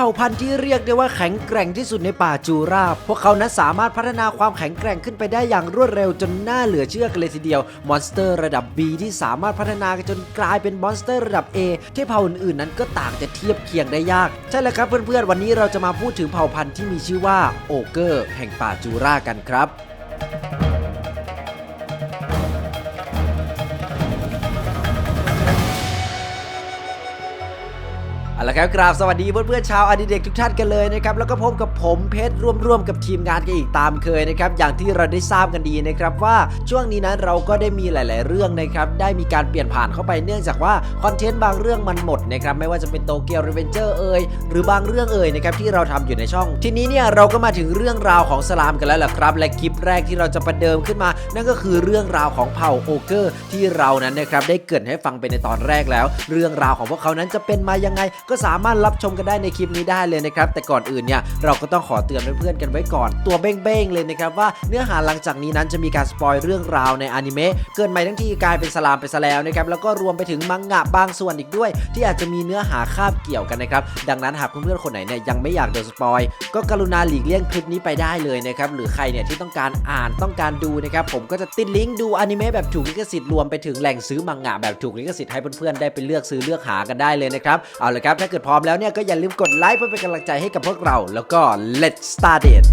ผ่าพันธุ์ที่เรียกได้ว่าแข็งแกร่งที่สุดในป่าจูราพวกเขานั้นสามารถพัฒนาความแข็งแกร่งขึ้นไปได้อย่างรวดเร็วจนน่าเหลือเชื่อกันเลยทีเดียว มอนสเตอร์ระดับ B ที่สามารถพัฒนาจนกลายเป็นมอนสเตอร์ระดับ A ที่เผ่าอื่นๆนั้นก็ต่างจะเทียบเคียงได้ยาก ใช่แล้วครับเพื่อนๆ วันนี้เราจะมาพูดถึงเผ่าพันธุ์ที่มีชื่อว่าโอเกอร์แห่งป่าจูรากันครับ เอาละครับกราบสวัสดีเพื่อนๆชาวอดิเด็กทุกท่านกันเลยนะครับแล้วก็พบกับผมเพชรร่วมๆกับทีมงานกันอีกตามเคยนะครับอย่างที่เราได้ทราบกันดีนะครับว่าช่วงนี้นั้นเราก็ได้มีหลาย ๆ เรื่องนะครับได้มีการเปลี่ยนผ่านเข้าไปเนื่องจากว่าคอนเทนต์บางเรื่องมันหมดนะครับไม่ว่าจะเป็นโตเกียวรีเวนเจอร์เอ่ยหรือบางเรื่องเอ่ยนะครับที่เราทำอยู่ในช่อง ทีนี้เนี่ยเราก็มาถึงเรื่องราวของสลามกันแล้วล่ะครับ และคลิปแรกที่เราจะประเดิมขึ้นมา นั่นก็คือเรื่องราวของเผ่าโอเกอร์ที่เรานั้นนะครับได้เกิดให้ฟังไปในตอนแรกแล้ว เรื่องราวของพวกเขานั้นจะเป็นมายังไงก็สามารถรับชมกันได้ในคลิปนี้ได้เลยนะครับ แต่ก่อนอื่นเนี่ยเราก็ต้องขอเตือนเพื่อนๆกันไว้ก่อน ตัวเบ้งๆเลยนะครับว่าเนื้อหาหลังจากนี้นั้นจะมีการสปอยเรื่องราวในอนิเมะเกินไปทั้งที่กลายเป็นสลามไปซะแล้วนะครับแล้วก็รวมไปถึงมังงะบางส่วนอีกด้วย ที่อาจจะมีเนื้อหาคาบเกี่ยวกันนะครับดังนั้นหากเพื่อนๆคนไหนเนี่ยยังไม่อยากโดนสปอยก็กรุณาหลีกเลี่ยงคลิปนี้ไปได้เลยนะครับหรือใครเนี่ยที่ต้องการอ่านต้องการดูนะครับผมก็จะติดลิงก์ดูอนิเมะแบบถูกลิขสิทธิ์รวมไปถึงแหล่งซื้อมังงะแบบถูกลิขสิทธิ์ให้เพื่อนๆได้ไปเลือกซื้อเลือกหากันได้เลยนะครับเอาละครับถ้าเกิดพร้อมแล้วเนี่ยก็อย่าลืมกดไลค์เพื่อเป็นกำลังใจให้กับพวกเรา แล้วก็ let's start it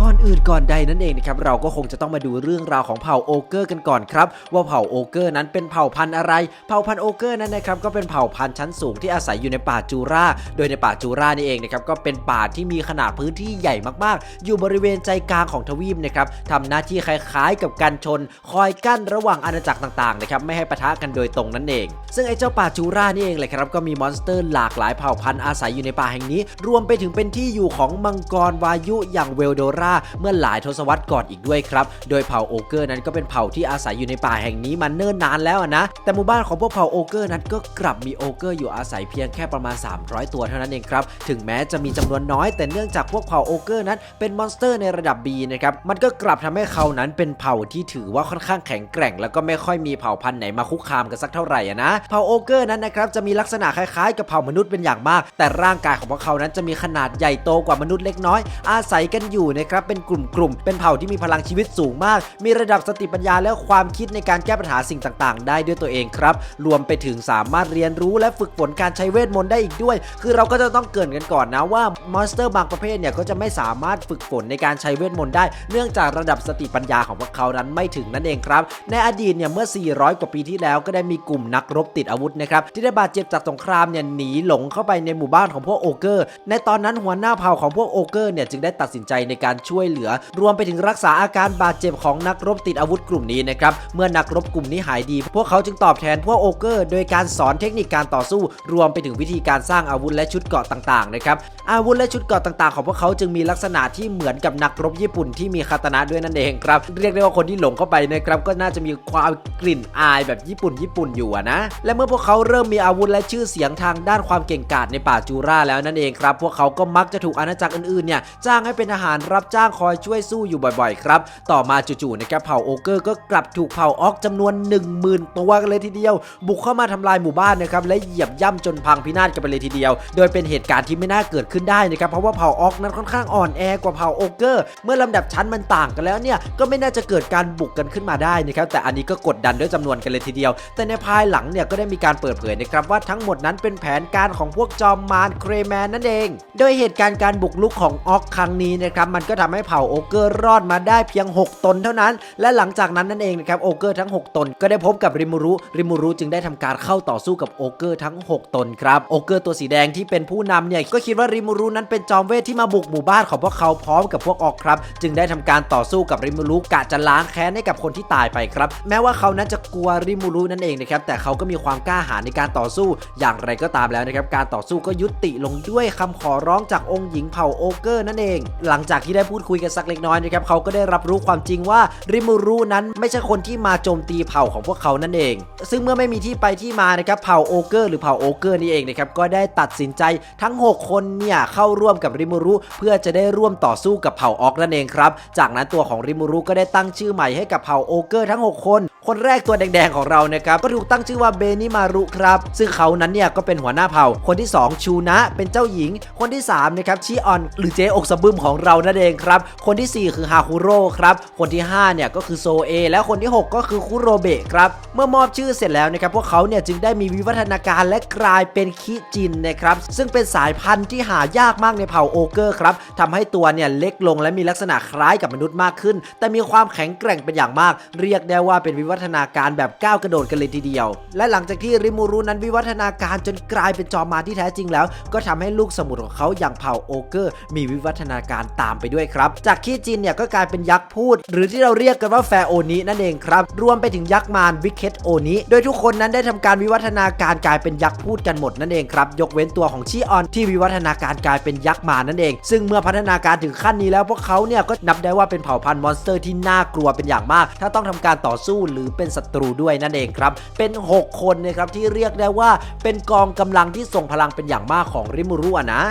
ก่อนอื่นก่อนใดนั่นเองนะครับเราก็คงจะต้องมาดูเรื่องราวของเผ่าโอเกอร์กันก่อนครับ ว่าเผ่าโอเกอร์นั้นเป็นเผ่าพันธุ์อะไร เผ่าพันธุ์โอเกอร์นั้นนะครับก็เป็นเผ่าพันธุ์ชั้นสูงที่อาศัยอยู่ในป่าจูรา โดยในป่าจูรานี่เองนะครับก็เป็นป่าที่มีขนาดพื้นที่ใหญ่มากๆ อยู่บริเวณใจกลางของทวีปนะครับทำหน้าที่คล้ายๆ กับการชน คอยกั้นระหว่างอาณาจักรต่างๆนะครับไม่ให้ปะทะกันโดยตรงนั่นเอง ซึ่งไอ้เจ้าป่าจูรานี่เองเลยครับก็มีมอนสเตอร์หลากหลายเผ่าพันธุ์อาศัยอยู่ในป่าแห่งนี้ รวมไปถึงเป็นที่อยู่ของมังกรวายุอย่างเวลโดราเมื่อหลายทศวรรษก่อนอีกด้วยครับ โดยเผ่าโอเกอร์นั้นก็เป็นเผ่าที่อาศัยอยู่ในป่าแห่งนี้มาเนิ่นนานแล้วนะ แต่หมู่บ้านของพวกเผ่าโอเกอร์นั้นก็กลับมีโอเกอร์อยู่อาศัยเพียงแค่ประมาณ 300 ตัวเท่านั้นเองครับ ถึงแม้จะมีจำนวนน้อย แต่เนื่องจากพวกเผ่าโอเกอร์นั้นเป็นมอนสเตอร์ในระดับ B นะครับ มันก็กลับทำให้เขานั้นเป็นเผ่าที่ถือว่าค่อนข้างแข็งแกร่ง แล้วก็ไม่ค่อยมีเผ่าพันธุ์ไหนมาคุกคามกันสักเท่าไหร่อะนะ เผ่าโอเกอร์นั้นนะครับจะมีลักษณะคล้ายๆ กับเผ่ามนุษย์เป็นอย่างมาก แต่ร่างกายของพวกเขานั้นจะมีขนาดใหญ่โตกว่ามนุษย์เล็กน้อย อาศัยกันอยู่นะครับเป็นกลุ่มๆเป็นเผ่าที่มีพลังชีวิตสูงมาก มีระดับสติปัญญาและความคิดในการแก้ปัญหาสิ่งต่างๆ ได้ด้วยตัวเองครับรวมไปถึงสามารถเรียนรู้และฝึกฝนการใช้เวทมนต์ได้อีกด้วย คือเราก็จะต้องเกินกันก่อนนะว่ามอนสเตอร์บางประเภทเนี่ยก็จะไม่สามารถฝึกฝนในการใช้เวทมนต์ได้ เนื่องจากระดับสติปัญญาของพวกเขานั้นไม่ถึงนั่นเองครับ ในอดีตเนี่ยเมื่อ 400 กว่าปีที่แล้วก็ได้มีกลุ่มนักรบติดอาวุธนะครับที่ได้บาดเจ็บจากสงครามเนี่ยหนีหลงเข้าไปในหมู่บ้านของพวกโอเกอร์ ในตอนนั้นหัวหน้าเผ่าของพวกโอเกอร์เนี่ยจึงได้ตัดสินใจในการช่วยเหลือ รวมไปถึงรักษาอาการบาดเจ็บของนักรบติดอาวุธกลุ่มนี้นะครับเมื่อนักรบกลุ่มนี้หายดี พวกเขาจึงตอบแทนพวกโอเกอร์โดยการสอนเทคนิคการต่อสู้ รวมไปถึงวิธีการสร้างอาวุธและชุดเกราะต่างๆนะครับอาวุธและชุดเกราะต่างๆ ของพวกเขาจึงมีลักษณะที่เหมือนกับนักรบญี่ปุ่นที่มีคาตนะด้วยนั่นเองครับเรียกได้ว่าคนที่หลงเข้าไปนะครับก็น่าจะมีความกลิ่นอายแบบญี่ปุ่นญี่ปุ่นอยู่นะและเมื่อพวกเขาเริ่มมีอาวุธและชื่อเสียงทางด้านความเก่งกาจในป่าจูราแล้วนั่นเองครับพวกเขาก็มักจะถูกอาณาจักรอื่นๆเนี่ยจ้างให้เป็นทหารรับจ้างคอยช่วยสู้อยู่บ่อยๆครับ ต่อมาจู่ๆนะครับเผ่าโอเกอร์ก็กลับถูกเผ่าออกจำนวน 10,000 ตัวกันเลยทีเดียว บุกเข้ามาทำลายหมู่บ้านนะครับและเหยียบย่ำจนพังพินาศกันไปเลยทีเดียว โดยเป็นเหตุการณ์ที่ไม่น่าเกิดขึ้นได้นะครับเพราะว่าเผ่าออกนั้นค่อนข้างอ่อนแอกว่าเผ่าโอเกอร์ เมื่อลำดับชั้นมันต่างกันแล้วเนี่ยก็ไม่น่าจะเกิดการบุกกันขึ้นมาได้นะครับแต่อันนี้ก็กดดันด้วยจำนวนกันเลยทีเดียว แต่ในภายหลังเนี่ยก็ได้มีการเปิดเผยนะครับว่าทั้งหมดนั้นเป็นแผนการของพวกจอมมารเครแมนนั่นเอง โดยเหตุการณ์การบุกลุกของออกครั้งนี้นะครับมันก็ทำให้เผ่าโอเกอร์รอดมาได้เพียง 6 ตนเท่านั้น และหลังจากนั้นนั่นเองนะครับโอเกอร์ทั้ง 6 ตน ก็ได้พบกับริมูรุริมูรุจึงได้ทำการเข้าต่อสู้กับโอเกอร์ทั้ง 6 ตนครับโอเกอร์ตัวสีแดงที่เป็นผู้นำเนี่ยก็คิดว่าริมูรุนั้นเป็นจอมเวทที่มาบุกหมู่บ้านของพวกเขาพร้อมกับพวกออกครับ จึงได้ทำการต่อสู้กับริมูรุกะจะล้างแค้นให้กับคนที่ตายไปครับ แม้ว่าเขานั้นจะกลัวริมูรุนั่นเองนะครับแต่เขาก็มีความกล้าหาญในการต่อสู้ อย่างไรก็ตามแล้วนะครับการต่อสู้ก็ยุติลงด้วยคำขอร้องจากองค์หญิงเผ่าโอเกอร์นั่นเอง หลังจากที่ได้พูพูดคุยกันสักเล็กน้อยนะครับเขาก็ได้รับรู้ความจริงว่าริมูรุนั้นไม่ใช่คนที่มาโจมตีเผ่าของพวกเขานั่นเอง ซึ่งเมื่อไม่มีที่ไปที่มานะครับเผ่าโอเกอร์หรือเผ่าโอเกอร์นี่เองนะครับก็ได้ตัดสินใจทั้ง 6 คนเนี่ยเข้าร่วมกับริมูรุเพื่อจะได้ร่วมต่อสู้กับเผ่าออกนั่นเองครับ จากนั้นตัวของริมูรุก็ได้ตั้งชื่อใหม่ให้กับเผ่าโอเกอร์ทั้ง 6 คน คนแรกตัวแดงๆของเรานะครับก็ถูกตั้งชื่อว่าเบนิมารุครับ ซึ่งเขานั้นเนี่ยก็เป็นหัวหน้าเผ่า คนที่ 2 ชูนะ เป็นเจ้าหญิง คนที่3นะครับชิออน หรือเจ๊อกสะบึมของเรานั่นเองครับ คนทีสี่ 4 คือฮาคุโร่ครับ คนที่ 5 เนี่ยก็คือโซเอ และคนที่ 6 ก็คือคุโรเบะครับ เมื่อมอบชื่อเสร็จแล้วนะครับ พวกเขาเนี่ยจึงได้มีวิวัฒนาการและกลายเป็นคิจินนะครับ ซึ่งเป็นสายพันธุ์ที่หายากมากในเผ่าโอเกอร์ครับทำให้ตัวเนี่ยเล็กลงและมีลักษณะคล้ายกับมนุษย์มากขึ้น แต่มีความแข็งแกร่งเป็นอย่างมาก เรียกได้ว่าเป็นวิวัฒนาการแบบก้าวกระโดดกันเลยทีเดียว และหลังจากที่ริมูรุนั้นวิวัฒนาการจนกลายเป็นจอมมารที่แท้จริงแล้ว ก็ทำให้ลูกสมุนของเขาอย่างเผ่าโอเกอร์ มีวิวัฒนาการตามไปด้วยครับ จากขี้จินเนี่ยก็กลายเป็นยักษ์พูด หรือที่เราเรียกกันว่าแฟโอนินั่นเองครับ รวมไปถึงยักษ์มารวิกเกตโอนิโดยทุกคนนั้นได้ทำการวิวัฒนาการกลายเป็นยักษ์พูดกันหมดนั่นเองครับ ยกเว้นตัวของชิออนที่วิวัฒนาการกลายเป็นยักษ์มารนั่นเอง ซึ่งเมื่อพัฒนาการถึงขั้นนี้แล้วพวกเขาเนี่ยก็นับได้ว่าเป็นเผ่าพันธุ์มอนสเตอร์ที่น่ากลัวเป็นอย่างมาก ถ้าต้องทำการต่อสู้หรือเป็นศัตรูด้วยนั่นเองครับ เป็น 6 คนนะครับที่เรียกได้ว่าเป็นกองกำลังที่ส่งพลังเป็นอย่างมากของริมูรุนะ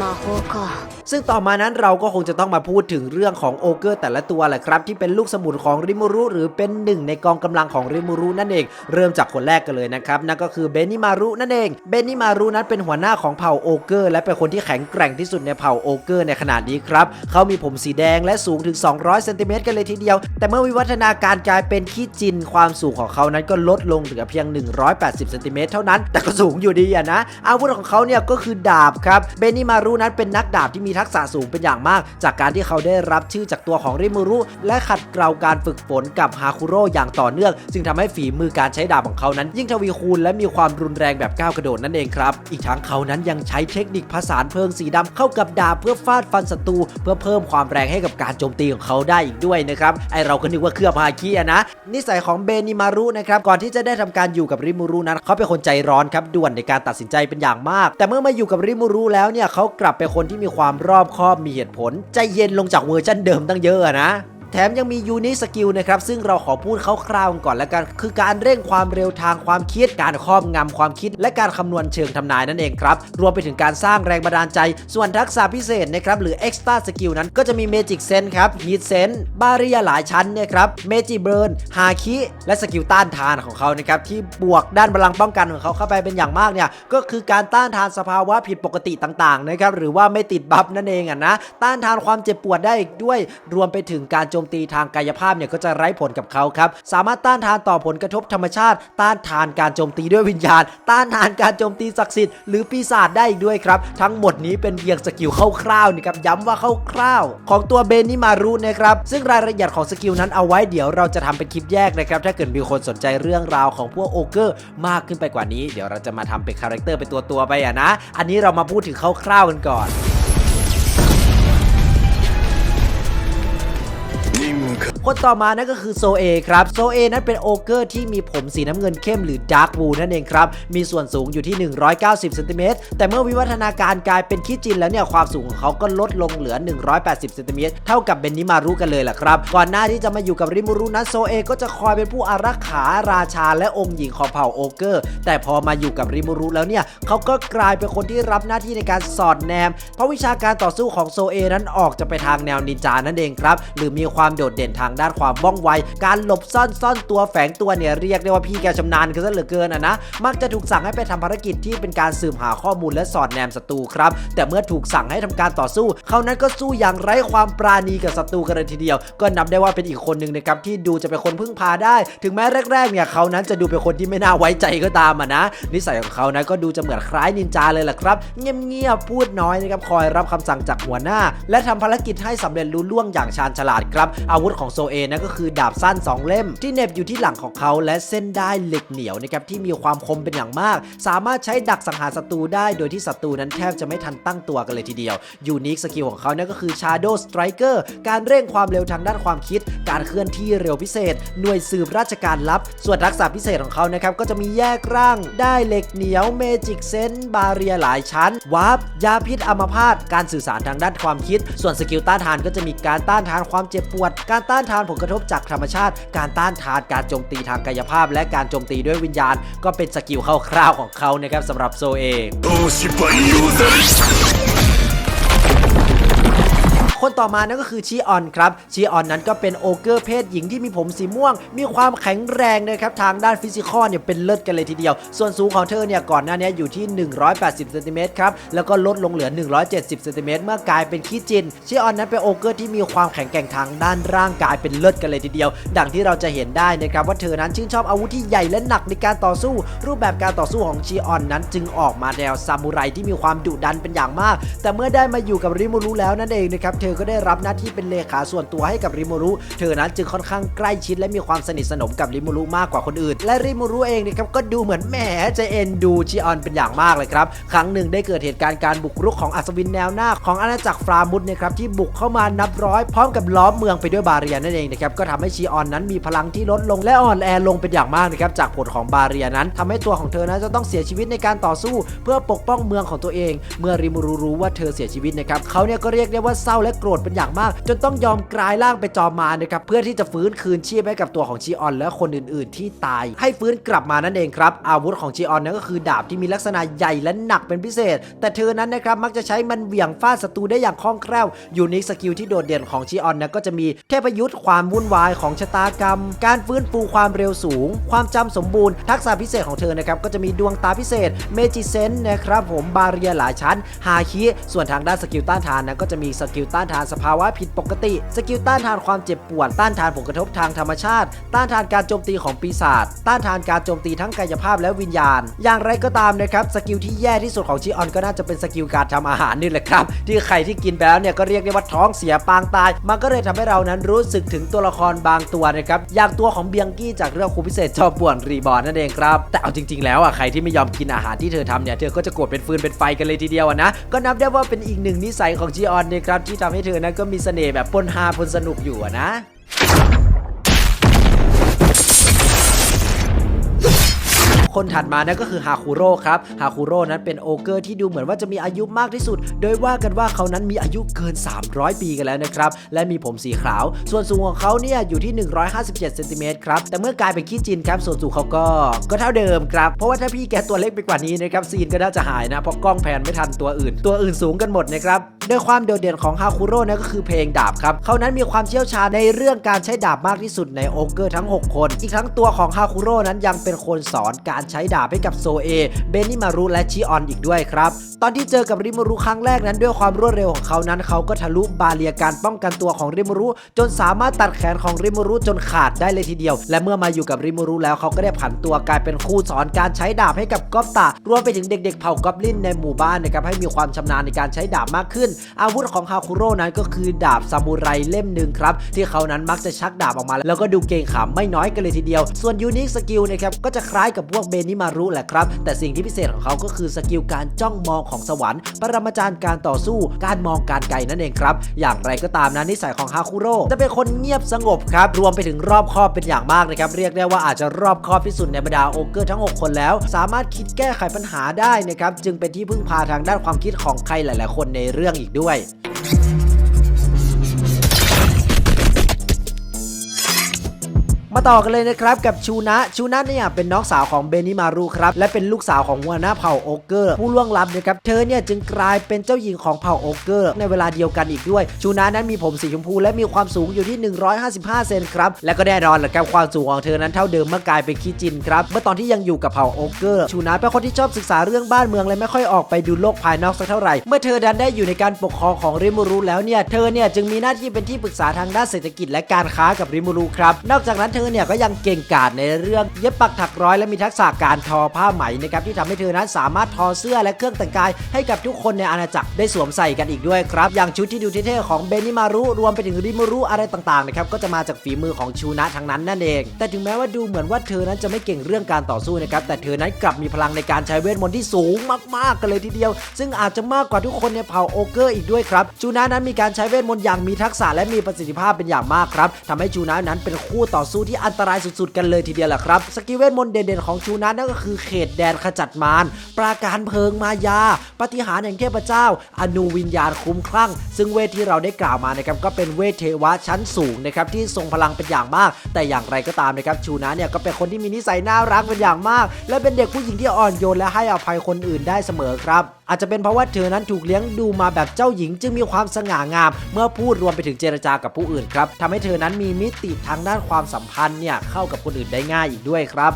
魔法か ซึ่งต่อมานั้นเราก็คงจะต้องมาพูดถึงเรื่องของโอเกอร์แต่ละตัวแหละครับ ที่เป็นลูกสมุนของริมูรุหรือเป็นหนึ่งในกองกำลังของริมูรุนั่นเอง เริ่มจากคนแรกกันเลยนะครับนั่นก็คือเบนิมารุนั่นเองเบนิมารุนั้นเป็นหัวหน้าของเผ่าโอเกอร์และเป็นคนที่แข็งแกร่งที่สุดในเผ่าโอเกอร์ในขณะนี้ครับเขามีผมสีแดงและสูงถึง 200เซนติเมตรกันเลยทีเดียว แต่เมื่อวิวัฒนาการกลายเป็นขี้จินความสูงของเขานั้นก็ลดลงเหลือเพียง 180เซนติเมตรเท่านั้น แต่ก็สูงอยู่ดีอะนะอาวุธของเขาเนี่ยก็คือดาบครับเบนิมารุ นั้นเป็นนักดาบที่มีทักษะสูงเป็นอย่างมาก จากการที่เขาได้รับชื่อจากตัวของริมูรุ และขัดเกลาการฝึกฝนกับฮาคุโร่อย่างต่อเนื่องซึ่งทำให้ฝีมือการใช้ดาบของเขานั้น ยิ่งทวีคูณและมีความรุนแรงแบบก้าวกระโดดนั่นเองครับ อีกทั้งเขานั้นยังใช้เทคนิคผสานเพลิงสีดำเข้ากับดาบเพื่อฟาดฟันศัตรูเพื่อเพิ่มความแรงให้กับการโจมตีของเขาได้อีกด้วยนะครับไอเราก็นึกว่าเครื่องฮาคิอะนะนิสัยของเบนิมารุนะครับก่อนที่จะได้ทำการอยู่กับริมูรุนั้นเขาเป็นคนใจร้อนครับด่วนในการตัดสินใจเป็นอย่างมาก แต่เมื่อมาอยู่กับริมูรุแล้วเนี่ยเขากลับไปคนที่มีความรอบคอบมีเหตุผล ใจเย็นลงจากเวอร์ชันเดิมตั้งเยอะนะ แถมยังมียูนิสกิลนะครับซึ่งเราขอพูดคร่าวๆก่อนแล้วกัน คือการเร่งความเร็วทางความคิด การครอบงำความคิด และการคำนวณเชิงทำนายนั่นเองครับ รวมไปถึงการสร้างแรงบันดาลใจ ส่วนทักษะพิเศษนะครับหรือ Extra Skill นั้นก็จะมี Magic Sense ครับ Heat Sense บาเรียหลายชั้นเนี่ยครับ Magic Burn ฮาคิและสกิลต้านทานของเขานะครับที่บวกด้านพลังป้องกันของเขาเข้าไปเป็นอย่างมากเนี่ยก็คือการต้านทานสภาวะผิดปกติต่างๆนะครับหรือว่าไม่ติดบัฟนั่นเองอะนะต้านทานความเจ็บปวดได้อีกด้วย รวมไปถึงการโจมตีทางกายภาพเนี่ยก็จะไร้ผลกับเขาครับ สามารถต้านทานต่อผลกระทบธรรมชาติ ต้านทานการโจมตีด้วยวิญญาณ ต้านทานการโจมตีศักดิ์สิทธิ์หรือปีศาจได้อีกด้วยครับ ทั้งหมดนี้เป็นเพียงสกิลคร่าวๆนะครับย้ำว่าคร่าวๆของตัวเบนนิมารุนะครับซึ่งรายละเอียดของสกิลนั้นเอาไว้เดี๋ยวเราจะทำเป็นคลิปแยกนะครับถ้าเกิดมีคนสนใจเรื่องราวของพวกโอเกอร์มากขึ้นไปกว่านี้ เดี๋ยวเราจะมาทำเป็นคาแรคเตอร์เป็นตัวตัวๆไปอะนะ อันนี้เรามาพูดถึงคร่าวๆกันก่อน คนต่อมานั่นก็คือโซเอครับโซเอนั้นเป็นโอเกอร์ที่มีผมสีน้ำเงินเข้มหรือดาร์กวูนั่นเองครับมีส่วนสูงอยู่ที่ 190เซนติเมตรแต่เมื่อวิวัฒนาการกลายเป็นคิจินแล้วเนี่ยความสูงของเขาก็ลดลงเหลือ 180เซนติเมตรเท่ากับเบนนิมารุกันเลยแหละครับก่อนหน้าที่จะมาอยู่กับริมูรุนั้นโซเอก็จะคอยเป็นผู้อารักขาราชาและองค์หญิงของเผ่าโอเกอร์ แต่พอมาอยู่กับริมูรุแล้วเนี่ยเขาก็กลายเป็นคนที่รับหน้าที่ในการสอดแนม เพราะวิชาการต่อสู้ของโซเอนั้นออกจะไปทางแนวนินจานั่นเองครับหรือมีความโดดเด่นทางด้านความว่องไว การหลบซ่อนซ่อนตัวแฝงตัวเนี่ยเรียกได้ว่าพี่แกชำนาญกันซะเหลือเกินอะนะ มักจะถูกสั่งให้ไปทำภารกิจที่เป็นการสืบหาข้อมูลและสอดแนมศัตรูครับ แต่เมื่อถูกสั่งให้ทำการต่อสู้ เขานั้นก็สู้อย่างไร้ความปราณีกับศัตรูกันเลยทีเดียว ก็นับได้ว่าเป็นอีกคนหนึ่งนะครับที่ดูจะเป็นคนพึ่งพาได้ ถึงแม้แรกๆเนี่ยเขานั้นจะดูเป็นคนที่ไม่น่าไว้ใจก็ตามอะนะ นิสัยของเขานะก็ดูจะเหมือนคล้ายนินจาเลยแหละครับ เงียบๆพูดน้อยนะครับคอยรับคำสั่งจากหัวหน้า และทำภารกิจให้สำเร็จลุล่วงอย่างชาญฉลาดครับ อาวุธของโซเอนั่นก็คือดาบสั้น 2 เล่ม ที่เน็บอยู่ที่หลังของเขาและเส้นได้เหล็กเหนียวนะครับที่มีความคมเป็นอย่างมาก สามารถใช้ดักสังหารศัตรูได้ โดยที่ศัตรูนั้นแทบจะไม่ทันตั้งตัวกันเลยทีเดียวยูนิคสกิลของเขานั่นก็คือ Shadow Striker การเร่งความเร็วทางด้านความคิด การเคลื่อนที่เร็วพิเศษ หน่วยสืบราชการลับ ส่วนทักษะพิเศษของเขานะครับก็จะมีแยกร่าง ได้เหล็กเหนียวเมจิกเซนบาเรียหลายชั้นวาร์ปยาพิษอัมพาตการสื่อสารทางด้านความคิด ส่วนสกิลต้านทานก็จะมีการต้านทานความเจ็บปวด การต้านทานผลกระทบจากธรรมชาติ การต้านทานการโจมตีทางกายภาพ และการโจมตีด้วยวิญญาณ ก็เป็นสกิลคร่าวๆของเขานะครับสำหรับโซเอง คนต่อมานั่นก็คือชีออนครับชีออนนั้นก็เป็นโอเกอร์เพศหญิงที่มีผมสีม่วง มีความแข็งแรงนะครับทางด้านฟิสิกอลเนี่ยเป็นเลิศกันเลยทีเดียว ส่วนสูงของเธอเนี่ยก่อนหน้านี้อยู่ที่ 180เซนติเมตรครับแล้วก็ลดลงเหลือ 170เซนติเมตรเมื่อกลายเป็นขี้จินชีออนนั้นเป็นโอเกอร์ที่มีความแข็งแกร่งทางด้านร่างกายเป็นเลิศกันเลยทีเดียว ดังที่เราจะเห็นได้นะครับว่าเธอนั้นชื่นชอบอาวุธที่ใหญ่และหนักในการต่อสู้ รูปแบบการต่อสู้ของชีออนนั้นจึงออกมาแนวซามูไรที่มีความดุดันเป็นอย่างมาก แต่เมื่อได้มาอยู่กับริมูรุแล้วนั่นเองนะครับเธอก็ได้รับหน้าที่เป็นเลขาส่วนตัวให้กับริมูรุเธอนั้นจึงค่อนข้างใกล้ชิดและมีความสนิทสนมกับริมูรุมากกว่าคนอื่น และริมูรุเองนะครับก็ดูเหมือนแหมจะเอ็นดูชิออนเป็นอย่างมากเลยครับ ครั้งหนึ่งได้เกิดเหตุการณ์การบุกรุกของอัศวินแนวหน้าของอาณาจักรฟรามุดนะครับที่บุกเข้ามานับร้อยพร้อมกับล้อมเมืองไปด้วยบาเรียนั่นเองนะครับก็ทำให้ชีออนนั้นมีพลังที่ลดลงและอ่อนแอลงเป็นอย่างมากนะครับจากผลของบาเรียนั้นทำให้ตัวของเธอนั้นจะต้องเสียชีวิตในการต่อสู้ เพื่อปกป้องเมืองของตัวเอง เมื่อริมูรุรู้ว่าเธอเสียชีวิตนะครับเขาเนี่ยก็เรียกได้ว่าเศร้าและโกรธเป็นอย่างมาก จนต้องยอมกลายร่างเป็นจอมมารนะครับเพื่อที่จะฟื้นคืนชีพให้กับตัวของชีออน และคนอื่นๆ ที่ตาย ให้ฟื้นกลับมานั่นเองครับ อาวุธของชีออนนั้นก็คือดาบที่มีลักษณะใหญ่และหนักเป็นพิเศษ แต่เธอนั้นนะครับมักจะใช้มันเหวี่ยงฟาดศัตรูได้อย่างคล่องแคล่วยูนิคสกิลที่โดดเด่นของชีออนนะก็จะมีเทพยุทธ์ความวุ่นวายของชะตากรรม การฟื้นฟูความเร็วสูง ความจำสมบูรณ์ทักษะพิเศษของเธอนะครับก็จะมีดวงตาพิเศษเมจิเซนนะครับผมบาเรียหลายชั้นฮาคิส่วนทางด้านสกิลต้านทานนะก็จะมีสกิลต้านทานสภาวะผิดปกติ สกิลต้านทานความเจ็บปวด ต้านทานผลกระทบทางธรรมชาติ ต้านทานการโจมตีของปีศาจ ต้านทานการโจมตีทั้งกายภาพและวิญญาณ อย่างไรก็ตามนะครับ สกิลที่แย่ที่สุดของชิออนก็น่าจะเป็นสกิลการทำอาหารนี่แหละครับ ที่ใครที่กินไปแล้วเนี่ยก็เรียกได้ว่าท้องเสียปางตาย มันก็เลยทำให้เรานั้นรู้สึกถึงตัวละครบางตัวนะครับ อย่างตัวของเบียงกี้จากเรื่องครูพิเศษจอมป่วนรีบอร์นนั่นเองครับ แต่เอาจริง ๆ แล้วอะใครที่ไม่ยอมกินอาหารที่เธอทำเนี่ยเธอก็จะโกรธเป็นฟืนเป็นไฟกันเลยทีเดียวอะนะ ก็นับได้ว่าเป็นอีกหนึ่งนิสัยของจีออนนะครับที่ทำให้เธอนั้นก็มีเสน่ห์แบบปนฮาปนสนุกอยู่นะคนถัดมานั่นก็คือฮาคุโร่ครับ ฮาคุโร่นั้นเป็นโอเกอร์ที่ดูเหมือนว่าจะมีอายุมากที่สุด โดยว่ากันว่าเขานั้นมีอายุเกิน 300 ปีกันแล้วนะครับ และมีผมสีขาว ส่วนสูงของเขาเนี่ยอยู่ที่ 157เซนติเมตรครับ แต่เมื่อกลายเป็นขี้จินครับ ส่วนสูงเขาก็ ก็เท่าเดิมครับ เพราะว่าถ้าพี่แกตัวเล็กไปกว่านี้นะครับ ซีนก็น่าจะหายนะ เพราะกล้องแพนไม่ทันตัวอื่น ตัวอื่นสูงกันหมดนะครับ โดยความโดดเด่นของฮาคุโร่นั่นก็คือเพลงดาบครับเขานั้นมีความเชี่ยวชาญในเรื่องการใช้ดาบมากที่สุดในโอเกอร์ทั้ง 6 คน อีกทั้งตัวของฮาคุโร่นั้นยังเป็นคนสอนการใช้ดาบให้กับโซเอเบนิมารุและชิออนอีกด้วยครับ ตอนที่เจอกับริมูรุครั้งแรกนั้นด้วยความรวดเร็วของเขานั้น เขาก็ทะลุบาเรียการป้องกันตัวของริมูรุจนสามารถตัดแขนของริมูรุจนขาดได้เลยทีเดียว และเมื่อมาอยู่กับริมูรุแล้วเขาก็ได้ผันตัวกลายเป็นครูสอนการใช้ดาบให้กับก๊อบตะรวมไปถึงเด็ก ๆ เผ่ากอบลินในหมู่บ้านนะครับให้มีความชำนาญในการใช้ดาบมากขึ้นอาวุธของฮาคุโร่นั้นก็คือดาบซามูไรเล่มหนึ่งครับ ที่เขานั้นมักจะชักดาบออกมา แล้วก็ดูเก่งขามไม่น้อยกันเลยทีเดียว ส่วนยูนิคสกิลนะครับก็จะคล้ายกับพวกเบนิมารุแหละครับ แต่สิ่งที่พิเศษของเขาก็คือสกิลการจ้องมองของสวรรค์ ปรมาจารย์การต่อสู้ การมองการไกลนั่นเองครับ อย่างไรก็ตามนะนิสัยของฮาคุโร่จะเป็นคนเงียบสงบครับ รวมไปถึงรอบคอบเป็นอย่างมากนะครับ เรียกได้ว่าอาจจะรอบคอบที่สุดในบรรดาโอเกอร์ทั้ง 6 คนแล้ว สามารถคิดแก้ไขปัญหาได้นะครับ จึงเป็นที่พึ่งพาทางด้านความคิดของใครหลาย ๆ คนในเรื่องอีกด้วย มาต่อกันเลยนะครับกับชูนะชูนะเนี่ยเป็นน้องสาวของเบนิมารุครับและเป็นลูกสาวของหัวหน้าเผ่าโอเกอร์ ผู้ล่วงลับนะครับเธอเนี่ยจึงกลายเป็นเจ้าหญิงของเผ่าโอเกอร์ในเวลาเดียวกันอีกด้วย ชูนะนั้นมีผมสีชมพูและมีความสูงอยู่ที่ 155 เซนครับและก็แน่นอนแหละครับความสูงของเธอนั้นเท่าเดิมเมื่อกลายเป็นคิจินครับเมื่อตอนที่ยังอยู่กับเผ่าโอเกอร์ชูนะเป็นคนที่ชอบศึกษาเรื่องบ้านเมืองและไม่ค่อยออกไปดูโลกภายนอกสักเท่าไหร่เมื่อเธอดันได้อยู่ในการปกครองของริมูรุแล้วเนี่ยเธอเนี่ยจึงมีหน้าที่เป็นที่ปรึกษาทางด้านเศรษฐกิจและการค้ากับริมูรุครับนอกจากนั้นเธออเนี่ยก็ยังเก่งกาจในเรื่องเย็บปักถักร้อยและมีทักษะการทอผ้าไหมนะครับที่ทำให้เธอนั้นสามารถทอเสื้อและเครื่องแต่งกายให้กับทุกคนในอาณาจักรได้สวมใส่กันอีกด้วยครับ อย่างชุดที่ดูเท่ๆของเบนิมารุรวมไปถึงริมารุอะไรต่างๆนะครับก็จะมาจากฝีมือของชูนะทั้งนั้นนั่นเอง แต่ถึงแม้ว่าดูเหมือนว่าเธอนั้นจะไม่เก่งเรื่องการต่อสู้นะครับแต่เธอนั้นกลับมีพลังในการใช้เวทมนต์ที่สูงมากๆกันเลยทีเดียว ซึ่งอาจจะมากกว่าทุกคนในเผ่าโอเกอร์อีกด้วยครับชูนะนั้นมีการใช้เวทมนต์อย่างมีทักษะและมีประสิทธิภาพเป็นอย่างมากครับทำให้ชูนะนั้นเป็นคู่ต่อสู้ที่อันตรายสุดๆ กันเลยทีเดียวแหละครับ สกิลเวทมนต์เด่นๆของชูนะนั่นก็คือเขตแดนขจัดมารปราการเพลิงมายา ปฏิหารย์แห่งเทพเจ้า อนูวิญญาณคุ้มคลั่ง ซึ่งเวทที่เราได้กล่าวมานะครับก็เป็นเวทเทวะชั้นสูงนะครับที่ทรงพลังเป็นอย่างมาก แต่อย่างไรก็ตามนะครับชูนะเนี่ยก็เป็นคนที่มีนิสัยน่ารักเป็นอย่างมาก และเป็นเด็กผู้หญิงที่อ่อนโยนและให้อภัยคนอื่นได้เสมอครับ อาจจะเป็นเพราะว่าเธอนั้นถูกเลี้ยงดูมาแบบเจ้าหญิง จึงมีความสง่างาม เมื่อพูดรวมไปถึงเจรจากับผู้อื่นครับทำให้เธอนั้นมีมิติทางด้านความสัมพันธ์เนี่ยเข้ากับคนอื่นได้ง่ายอีกด้วยครับ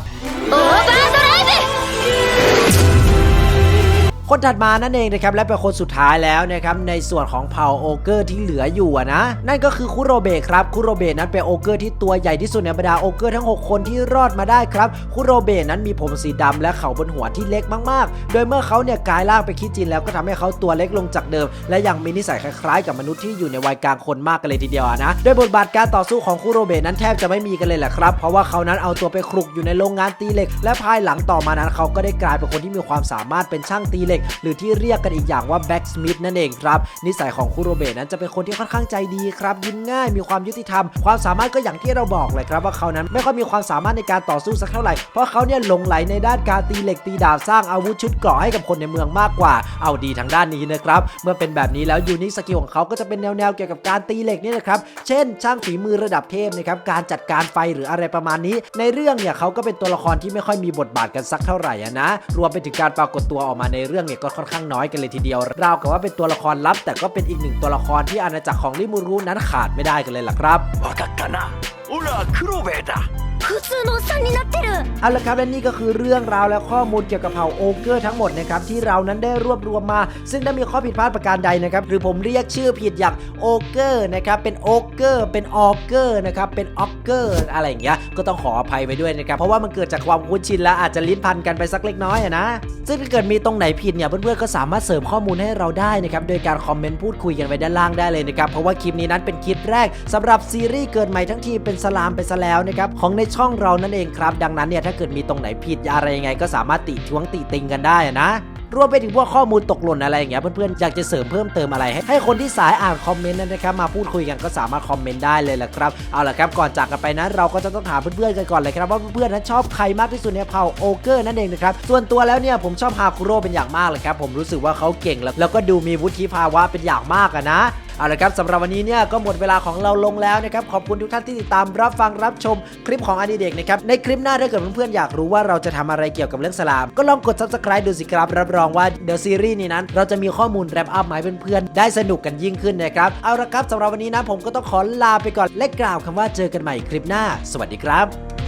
คนถัดมานั่นเองนะครับและเป็นคนสุดท้ายแล้วนะครับในส่วนของเผ่าโอเกอร์ที่เหลืออยู่นะนั่นก็คือคุโรเบะครับคุโรเบะนั้นเป็นโอเกอร์ที่ตัวใหญ่ที่สุดในบรรดาโอเกอร์ทั้ง 6 คนที่รอดมาได้ครับคุโรเบะนั้นมีผมสีดำและเขาบนหัวที่เล็กมากๆ โดยเมื่อเขาเนี่ยกลายร่างไปคิจินแล้วก็ทำให้เขาตัวเล็กลงจากเดิม และยังมีนิสัยคล้ายๆ กับมนุษย์ที่อยู่ในวัยกลางคนมากกันเลยทีเดียวอะนะโดยบทบาทการต่อสู้ของคุโรเบะนั้นแทบจะไม่มีกันเลยแหละครับ เพราะว่าเขานั้นเอาตัวไปคลุกอยู่ในโรงงานตีเหล็ก และภายหลังต่อมานั้นเขาก็ได้กลายเป็นคนที่มีความสามารถเป็นช่างตีเหล็กหรือที่เรียกกันอีกอย่างว่าแบ็กสมิธนั่นเองครับ นิสัยของคุโรเบะนั้นจะเป็นคนที่ค่อนข้างใจดีครับยิ้มง่ายมีความยุติธรรม ความสามารถก็อย่างที่เราบอกเลยครับว่าเขานั้นไม่ค่อยมีความสามารถในการต่อสู้สักเท่าไหร่เพราะเขาเนี่ยหลงไหลในด้านการตีเหล็กตีดาบสร้างอาวุธชุดเกราะให้กับคนในเมืองมากกว่า เอาดีทางด้านนี้นะครับเมื่อเป็นแบบนี้แล้วยูนิคสกิลของเขาก็จะเป็นแนวๆเกี่ยวกับการตีเหล็กนี่นะครับเช่น ช่างฝีมือระดับเทพนะครับการจัดการไฟหรืออะไรประมาณนี้ ในเรื่องเนี่ยเขาก็เป็นตัวละครที่ไม่ค่อยมีบทบาทกันสักเท่าไหร่นะรวมไปถึงการปรากฏตัวออกมาในเรื่องเนี่ยก็ค่อนข้างน้อยกันเลยทีเดียว ราวกับว่าเป็นตัวละครลับ แต่ก็เป็นอีกหนึ่งตัวละครที่อาณาจักรของริมูรุนั้นขาดไม่ได้กันเลยล่ะครับ わかったなオラクロベエだ普通のおっさんになってる เอาละครับและนี่ก็คือเรื่องราวและข้อมูลเกี่ยวกับเผ่าโอเกอร์ทั้งหมดนะครับที่เรานั้นได้รวบรวมมา ซึ่งถ้ามีข้อผิดพลาดประการใดนะครับหรือผมเรียกชื่อผิดอย่างโอเกอร์นะครับเป็นโอเกอร์เป็นออเกอร์นะครับเป็นออกเกอร์อะไรอย่างเงี้ยก็ต้องขออภัยไปด้วยนะครับเพราะว่ามันเกิดจากความคุ้นชินและอาจจะลิ้นพันกันไปสักเล็กน้อยอะนะซึ่งถ้าเกิดมีตรงไหนผิดเนี่ยเพื่อนๆก็สามารถเสริมข้อมูลให้เราได้นะครับโดยการคอมเมนต์พูดคุยกันไว้ด้านล่างได้เลยนะครับเพราะว่าคลิปนี้นั้นเป็นคลิปแรกสำหรับซีรีส์เกิดใหม่ทั้งทีเป็นสลามไปซะแล้วนะครับของใน ช่องเรานั่นเองครับ ดังนั้นเนี่ยถ้าเกิดมีตรงไหนผิดอะไรยังไง ก็สามารถติท้วงติติงกันได้นะรวมไปถึงพวกข้อมูลตกหล่นอะไรอย่างเงี้ยเพื่อนๆอยากจะเสริมเพิ่มเติมอะไร ให้ให้คนที่สายอ่านคอมเมนต์นั้นนะครับมาพูดคุยกันก็สามารถคอมเมนต์ได้เลยแหละครับเอาละครับก่อนจากกันไปนั้นเราก็จะต้องถามเพื่อนๆกันก่อนเลยครับว่าเพื่อนๆนั้นชอบใครมากที่สุดในเผ่าโอเกอร์นั่นเองนะครับส่วนตัวแล้วเนี่ยผมชอบฮาคุโร่เป็นอย่างมากเลยครับผมรู้สึกว่าเขาเก่งแล้วแล้วก็ดูมีวุฒิภาวะเป็นอย่างมากอะนะ เอาละครับสำหรับวันนี้เนี่ยก็หมดเวลาของเราลงแล้วนะครับขอบคุณทุกท่านที่ติดตามรับฟังรับชมคลิปของอดีเด็กนะครับในคลิปหน้าถ้าเกิดเพื่อนๆอยากรู้ว่าเราจะทำอะไรเกี่ยวกับเรื่องสลาม ก็ลองกด subscribe ดูสิครับรับรองว่าเดอะซีรีส์นี้นั้น เราจะมีข้อมูลแรปอัพมาให้เพื่อนๆได้สนุกกันยิ่งขึ้นนะครับเอาละครับสำหรับวันนี้นะผมก็ต้องขอลาไปก่อนและกล่าวคำว่าเจอกันใหม่คลิปหน้า สวัสดีครับ